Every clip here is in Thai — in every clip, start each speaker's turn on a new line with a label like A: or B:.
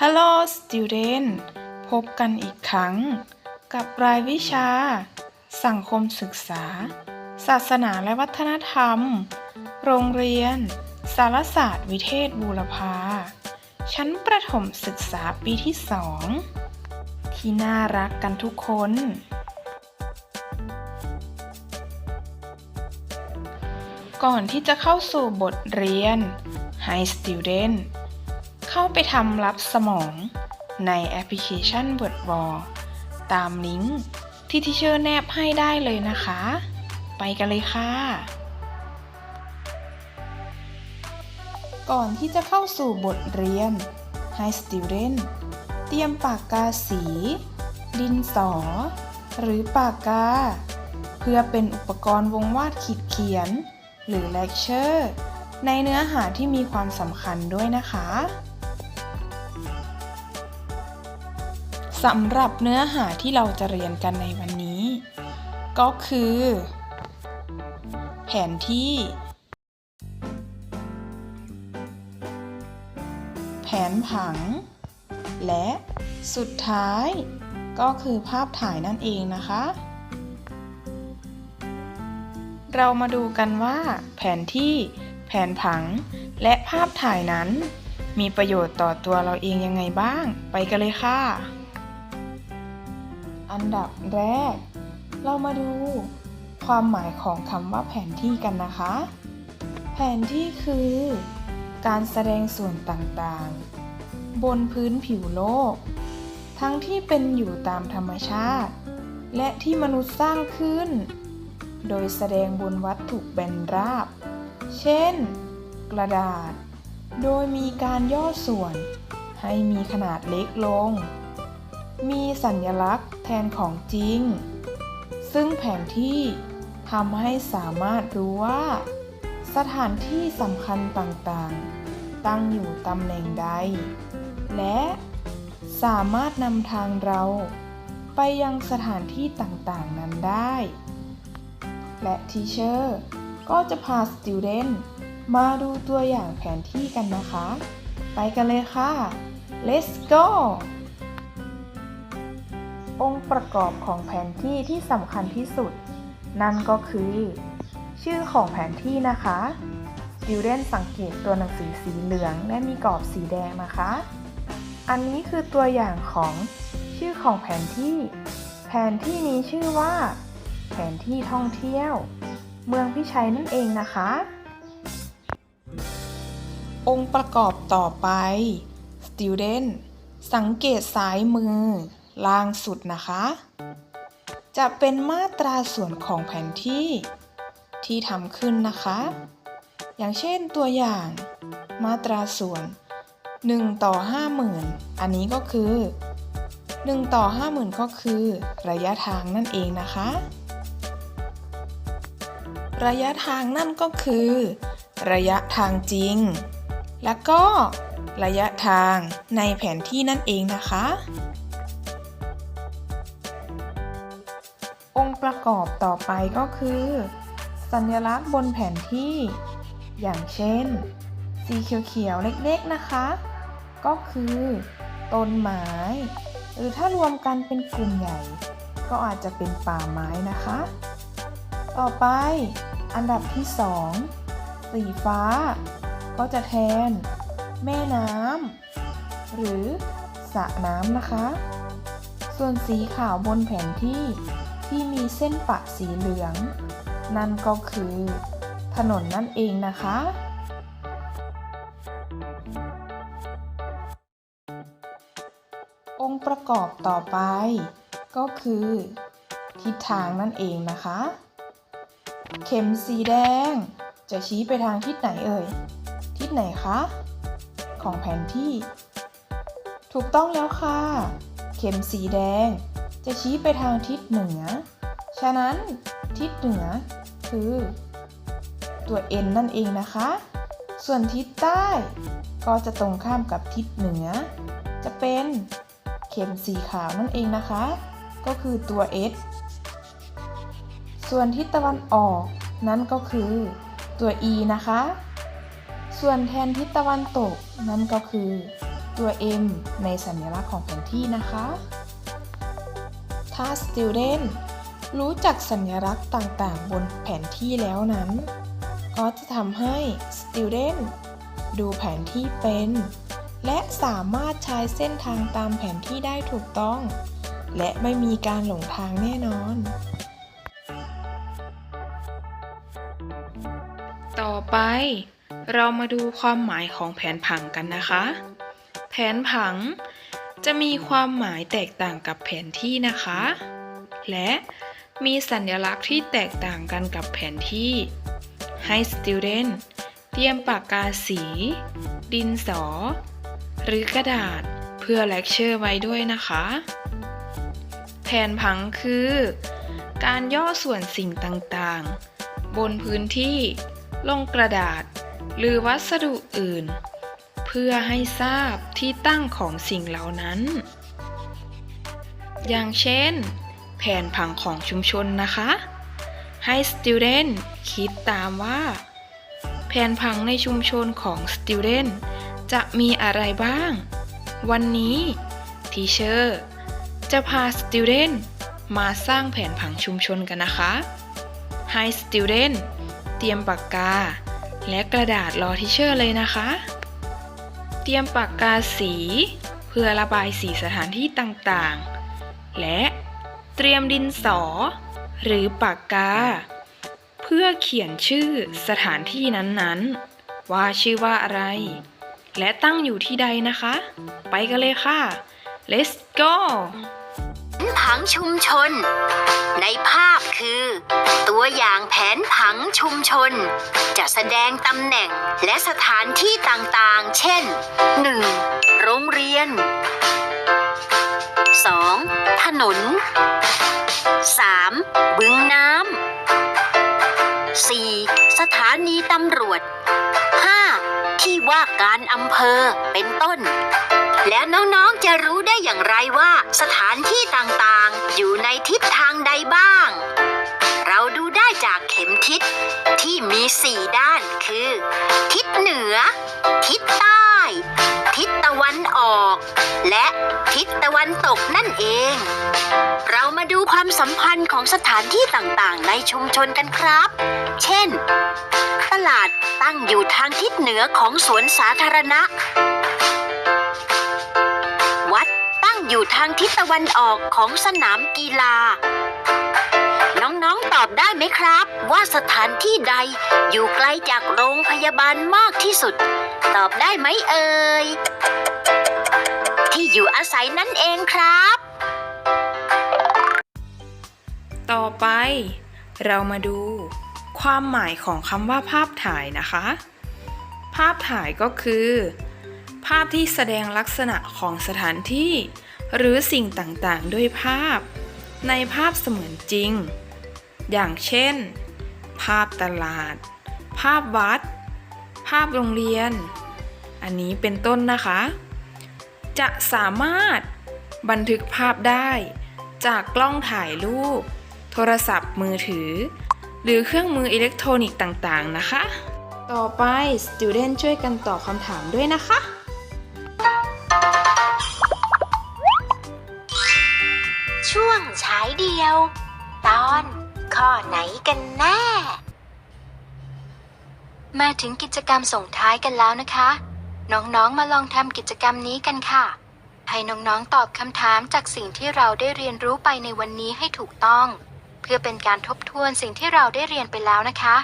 A: Hello student พบกันอีกครั้ง กับรายวิชา สังคมศึกษา ศาสนาและวัฒนธรรม โรงเรียน สารศาสตร์วิเทศบูรพา ชั้นประถมศึกษาปีที่สองที่น่ารักกันทุกคน ก่อนที่จะเข้าสู่บทเรียน Hi Student เข้าไปทำรับสมองในแอปพลิเคชัน w o r d w a l ตามลิงก์ที่ทีเชอร์แนบให้ได้เลยนะคะ ไปกันเลยค่ะ ก่อนที่จะเข้าสู่บทเรียน Hi Student เตรียมปากกาสี ดินสอ หรือปากกา เพื่อเป็นอุปกรณ์วงวาดขีดเขียน หรือเลคเชอร์ในเนื้อหาที่มีความสำคัญด้วยนะคะ สำหรับเนื้อหาที่เราจะเรียนกันในวันนี้ ก็คือ แผนที่ แผนผัง และสุดท้าย ก็คือภาพถ่ายนั่นเองนะคะ เรามาดูกันว่า แผนที่ แผนผัง และภาพถ่ายนั้นมีประโยชน์ต่อตัวเราเองยังไงบ้าง ไปกันเลยค่ะ อันดับแรก เรามาดูความหมายของคำว่าแผนที่กันนะคะ แผนที่คือ การแสดงส่วนต่างๆ บนพื้นผิวโลก ทั้งที่เป็นอยู่ตามธรรมชาติ และที่มนุษย์สร้างขึ้น โดยแสดงบนวัตถุแบนราบ เช่น กระดาษ โดยมีการย่อส่วน ให้มีขนาดเล็กลง มีสัญลักษณ์ นของจริง ซึ่งแผนที่ทำให้สามารถรู้ว่า สถานที่สำคัญต่างๆ ตั้งอยู่ตำแหน่งใด และสามารถนำทางเราไปยังสถานที่ต่างๆ นั้นได้ และทีเชอร์ก็จะพาสติ d เดนมาดูตัวอย่างแผนที่กันนะคะ ไปกันเลยค่ะ let's go องค์ประกอบของแผนที่ที่สำคัญที่สุด นั่นก็คือ ชื่อของแผนที่นะคะ Student สังเกตตัวหนังสือสีเหลืองและมีกรอบสีแดงนะคะ อันนี้คือตัวอย่างของชื่อของแผนที่ แผนที่นี้ชื่อว่า แผนที่ท่องเที่ยว เมืองพิชัยนั่นเองนะคะ องค์ประกอบต่อไป Student สังเกตซ้ายมือ ล่างสุดนะคะ จะเป็นมาตราส่วนของแผนที่ ที่ทำขึ้นนะคะ อย่างเช่นตัวอย่าง มาตราส่วน 1 ต่อ 50,000 อันนี้ก็คือ 1 ต่อ 50,000 ก็คือ ระยะทางนั่นเองนะคะ ระยะทางนั่นก็คือ ระยะทางจริง และก็ระยะทางในแผนที่นั่นเองนะคะองค์ประ กอบต่อไปก็คือ สัญลักษณ์บนแผนที่ อย่างเช่น สีเขียวๆ เล็กๆ นะคะ ก็คือ ต้นไม้ หรือถ้ารวมกันเป็นกลุ่มใหญ่ ก็อาจจะเป็นป่าไม้นะคะ ต่อไป อันดับที่ 2 สีฟ้า ก็จะแทน แม่น้ำหรือสระน้ำนะคะ ส่วนสีขาวบนแผนที่ ที่มีเส้นปะสีเหลือง นั่นก็คือ ถนนนั่นเองนะคะ องค์ประกอบต่อไป ก็คือ ทิศทางนั่นเองนะคะ เข็มสีแดง จะชี้ไปทางทิศไหนเอ่ย ทิศไหนคะ ของแผนที่ ถูกต้องแล้วค่ะ เข็มสีแดง จะชี้ไปทางทิศเหนือ ฉะนั้นทิศเหนือคือ ตัว N นั่นเองนะคะ ส่วนทิศใต้ก็จะตรงข้ามกับทิศเหนือ จะเป็นเข็มสีขาวนั่นเองนะคะ ก็คือตัว S ส่วนทิศตะวันออก นั่นก็คือตัว E นะคะ ส่วนแทนทิศตะวันตก นั่นก็คือตัว M ในสัญลักษณ์ของแผนที่นะคะ ถ้า student รู้จักสัญลักษณ์ต่างๆ บนแผนที่แล้วนั้น ก็จะทำให้ student ดูแผนที่เป็น และสามารถใช้เส้นทางตามแผนที่ได้ถูกต้อง และไม่มีการหลงทางแน่นอน ต่อไป เรามาดูความหมายของแผนผังกันนะคะ แผนผัง จะมีความหมายแตกต่างกับแผนที่นะคะ และมีสัญลักษณ์ที่แตกต่างกันกับแผนที่ ให้ student เตรียมปากกาสี ดินสอ หรือกระดาษเพื่อเลคเชอร์ไว้ด้วยนะคะ แผนผังคือ การย่อส่วนสิ่งต่างๆ บนพื้นที่ ลงกระดาษ หรือวัสดุอื่น พื่อให้ทราบที่ตั้งของสิ่งเหล่านั้น อย่างเช่น แผนผังของชุมชนนะคะ ให้ student คิดตามว่า แผนผังในชุมชนของ student จะมีอะไรบ้าง วันนี้ teacher จะพา student มาสร้างแผนผังชุมชนกันนะคะ ให้ student เตรียมปากกา และกระดาษรอ teacher เลยนะคะ เตรียมปากกาสี เพื่อระบายสีสถานที่ต่างๆ และเตรียมดินสอ หรือปากกา เพื่อเขียนชื่อสถานที่นั้นๆ ว่าชื่อว่าอะไร และตั้งอยู่ที่ใดนะคะ ไปกันเลยค่ะ let's go
B: ผังชุมชน ในภาพคือ ตัวอย่างแผนผังชุมชน จะแสดงตำแหน่งและสถานที่ต่างๆ เช่น 1. โรงเรียน 2. ถนน 3. บึงน้ำ 4. สถานีตำรวจ 5. ที่ว่าการอำเภอเป็นต้น แล้วน้องๆจะรู้ได้อย่างไรว่าสถานที่ต่างๆ อยู่ในทิศทางใดบ้าง เราดูได้จากเข็มทิศที่มีสี่ด้านคือ ทิศเหนือ ทิศใต้ ทิศตะวันออก และทิศตะวันตกนั่นเอง เรามาดูความสัมพันธ์ของสถานที่ต่างๆ ในชุมชนกันครับ เช่น ตลาดตั้งอยู่ทางทิศเหนือของสวนสาธารณะ อยู่ทางทิศตะวันออกของสนามกีฬา น้องๆตอบได้ไหมครับ ว่าสถานที่ใดอยู่ไกลจากโรงพยาบาลมากที่สุด ตอบได้ไหมเอ่ยที่อยู่อาศัยนั่นเองครับ
A: ต่อไป เรามาดู ความหมายของคำว่าภาพถ่ายนะคะ ภาพถ่ายก็คือ ภาพที่แสดงลักษณะของสถานที่ หรือสิ่งต่างๆ ด้วยภาพ ในภาพเสมือนจริง อย่างเช่น ภาพตลาด ภาพวัด ภาพโรงเรียน อันนี้เป็นต้นนะคะ จะสามารถบันทึกภาพได้จากกล้องถ่ายรูป โทรศัพท์มือถือ หรือเครื่องมืออิเล็กทรอนิกส์ต่างๆ นะคะ ต่อไป student ช่วยกันตอบคำถามด้วยนะคะ
B: ฉายเดียว ตอนข้อไหนกันแน่ มาถึงกิจกรรมส่งท้ายกันแล้วนะคะ น้องๆมาลองทำกิจกรรมนี้กันค่ะ ให้น้องๆตอบคำถามจากสิ่งที่เราได้เรียนรู้ไปในวันนี้ให้ถูกต้อง เพื่อเป็นการทบทวนสิ่งที่เราได้เรียนไปแล้วนะคะ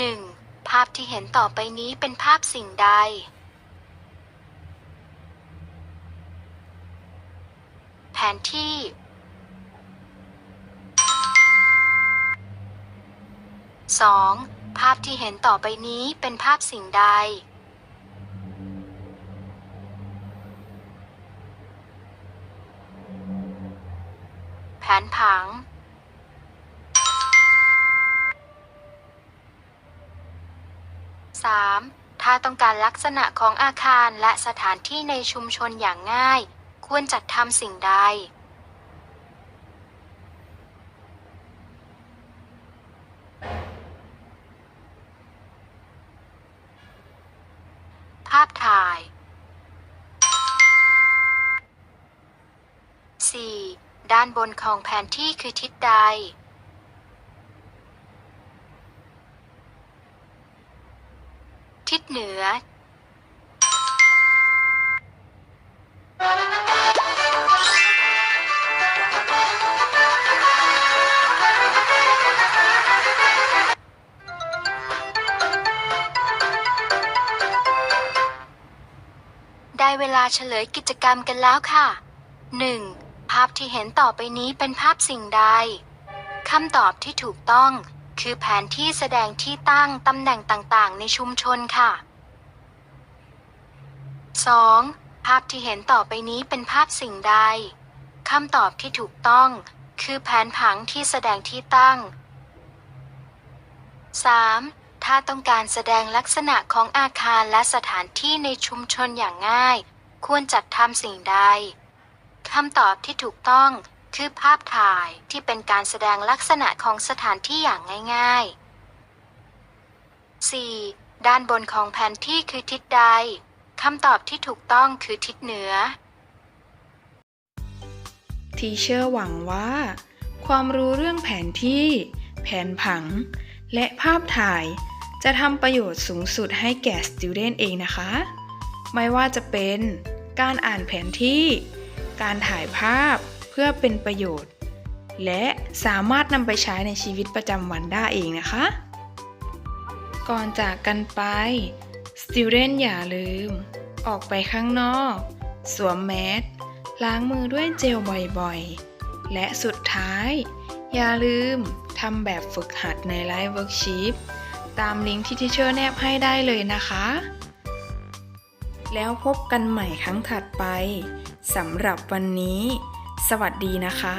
B: 1. ภาพที่เห็นต่อไปนี้เป็นภาพสิ่งใด แผนที่ 2. ภาพที่เห็นต่อไปนี้เป็นภาพสิ่งใด แผนผัง 3. ถ้าต้องการลักษณะของอาคารและสถานที่ในชุมชนอย่างง่าย ควรจัดทำสิ่งใด ภาพถ่าย 4.
C: ด้านบนของแผนที่คือทิศใด ลาเฉลยกิจกรรมกันแล้วค่ะ 1. ภาพที่เห็นต่อไปนี้เป็นภาพสิ่งใดคำตอบที่ถูกต้อง คือแผนที่แสดงที่ตั้งตำแหน่งต่างๆ ในชุมชนค่ะ 2. ภาพที่เห็นต่อไปนี้เป็นภาพสิ่งใดคำตอบที่ถูกต้อง คือแผนผังที่แสดงที่ตั้ง 3. ถ้าต้องการแสดงลักษณะของอาคารและสถานที่ในชุมชนอย่างง่าย ควรจัดทำสิ่งใดคำตอบที่ถูกต้องคือภาพถ่ายที่เป็นการแสดงลักษณะของสถานที่อย่างง่าย ๆ 4. ด้านบนของแผนที่คือทิศใดคำตอบที่ถูกต้องคือทิศเหนือ
A: ทีเชอร์หวังว่า ความรู้เรื่องแผนที่ แผนผัง และภาพถ่าย จะทำประโยชน์สูงสุดให้แก่ student เองนะคะ ไม่ว่าจะเป็นการอ่านแผนที่ การถ่ายภาพเพื่อเป็นประโยชน์ และสามารถนำไปใช้ในชีวิตประจำวันได้เองนะคะ ก่อนจากกันไป student อย่าลืม ออกไปข้างนอก สวมแมสล้างมือด้วยเจลบ่อยๆ และสุดท้าย อย่าลืมทำแบบฝึกหัดในไลฟ์เวิร์กชีพตามลิงก์ที่ทิเชอร์แนบให้ได้เลยนะคะ แล้วพบกันใหม่ครั้งถัดไปสำหรับวันนี้ สวัสดีนะคะ